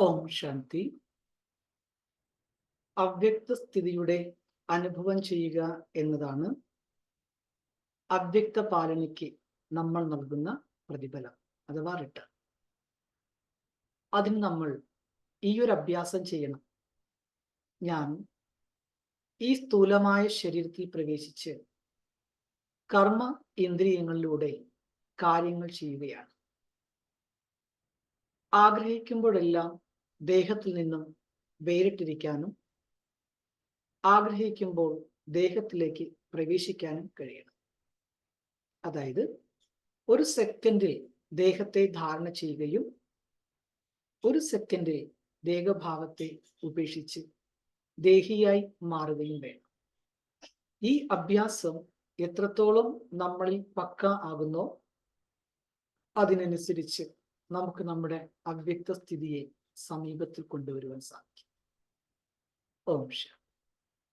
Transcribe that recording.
ഓം ശാന്തി അവ്യക്ത സ്ഥിതിയുടെ അനുഭവം ചെയ്യുക എന്നതാണ് അവ്യക്ത പാലനയ്ക്ക് നമ്മൾ നൽകുന്ന പ്രതിഫലം അഥവാ റിട്ടേൺ. അതിന് നമ്മൾ ഈ ഒരു അഭ്യാസം ചെയ്യണം. ഞാൻ ഈ സ്ഥൂലമായ ശരീരത്തിൽ പ്രവേശിച്ച് കർമ്മ ഇന്ദ്രിയങ്ങളിലൂടെ കാര്യങ്ങൾ ചെയ്യുകയാണ്. ആഗ്രഹിക്കുമ്പോഴെല്ലാം ദേഹത്തിൽ നിന്നും വേറിട്ടിരിക്കാനും ആഗ്രഹിക്കുമ്പോൾ ദേഹത്തിലേക്ക് പ്രവേശിക്കാനും കഴിയണം. അതായത് ഒരു സെക്കൻഡിൽ ദേഹത്തെ ധാരണ ചെയ്യുകയും ഒരു സെക്കൻഡിൽ ദേഹഭാവത്തെ ഉപേക്ഷിച്ച് ദേഹിയായി മാറുകയും വേണം. ഈ അഭ്യാസം എത്രത്തോളം നമ്മളിൽ പക്ക ആകുന്നോ അതിനനുസരിച്ച് നമുക്ക് നമ്മുടെ അവ്യക്ത സ്ഥിതിയെ സമീപത്തിൽ കൊണ്ടുവരുവാൻ സാധിക്കും. ഓം